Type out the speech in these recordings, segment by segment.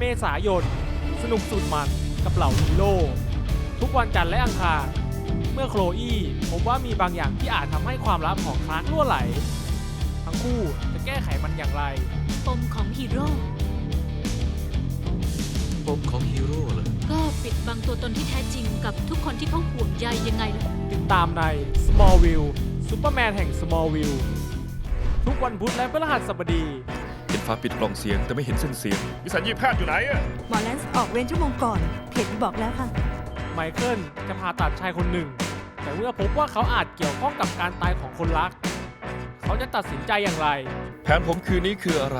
เมษายน สนุกสุดมันกับเหล่าฮีโร่ทุกวันจันทร์และอังคาร เมื่อโคลอี้พบว่ามีบางอย่างที่อาจทำให้ความลับของคลาร์กรั่วไหล ทั้งคู่จะแก้ไขมันอย่างไร ปมของฮีโร่ปมของฮีโร่เหรอก็ปิดบังตัวตนที่แท้จริงกับทุกคนที่เขาห่วงใยยังไงล่ะ ติดตามใน Smallville ซูเปอร์แมนแห่ง Smallville ทุกวันพุธและพฤหัสบดี เห็นฟ้าปิดกล่องเสียงแต่ไม่เห็นเส้นเสียง วิสัญญีแพทย์อยู่ไหนอะหมอแลนซ์ออกเวรชั่วโมงก่อน เพจบอกแล้วค่ะ ไมเคิลจะผ่าตัดชายคนหนึ่ง แต่เมื่อพบว่าเขาอาจเกี่ยวข้องกับการตายของคนรัก เขาจะตัดสินใจอย่างไร แผนผมคืนนี้คืออะไร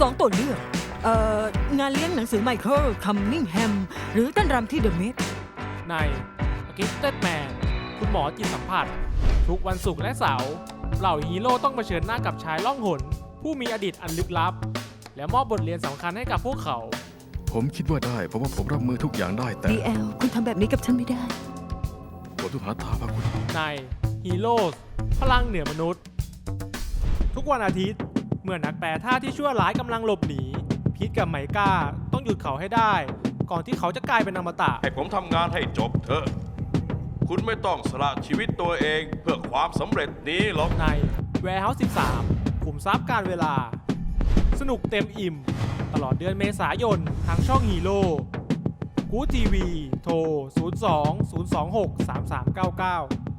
สองตัวเลือก เอ่อ งานเลี้ยงหนังสือไมเคิลคัมมิงแฮม หรือเต้นรำที่เดอะเมดใน A Gifted Man คุณหมอจิตสัมผัส ทุกวันศุกร์และเสาร์เหล่าฮีโร่ต้องเผชิญหน้ากับชายล่องหน ผู้มีอดีตอันลึกลับ และมอบบทเรียนสำคัญให้กับพวกเขา ผมคิดว่าได้ เพราะว่าผมรับมือทุกอย่างได้แต่ ดีแอลคุณทำแบบนี้กับฉันไม่ได้ ผมต้องหาทางพาคุณ ใน Heroes พลังเหนือมนุษย์ ทุกวันอาทิตย์ เมื่อนักแปลท่าที่ชั่วร้ายกำลังหลบหนี พีทกับไมก้าต้องหยุดเขาให้ได้ ก่อนที่เขาจะกลายเป็นอมตะ ให้ผมทำงานให้จบเถอะ คุณไม่ต้องสละชีวิตตัวเองเพื่อความสำเร็จนี้หรอก ใน Warehouse 13 ขุมทรัพย์การเวลา สนุกเต็มอิ่ม ตลอดเดือนเมษายนทางช่องฮีโร่กูทีวี โทร 02 026 3399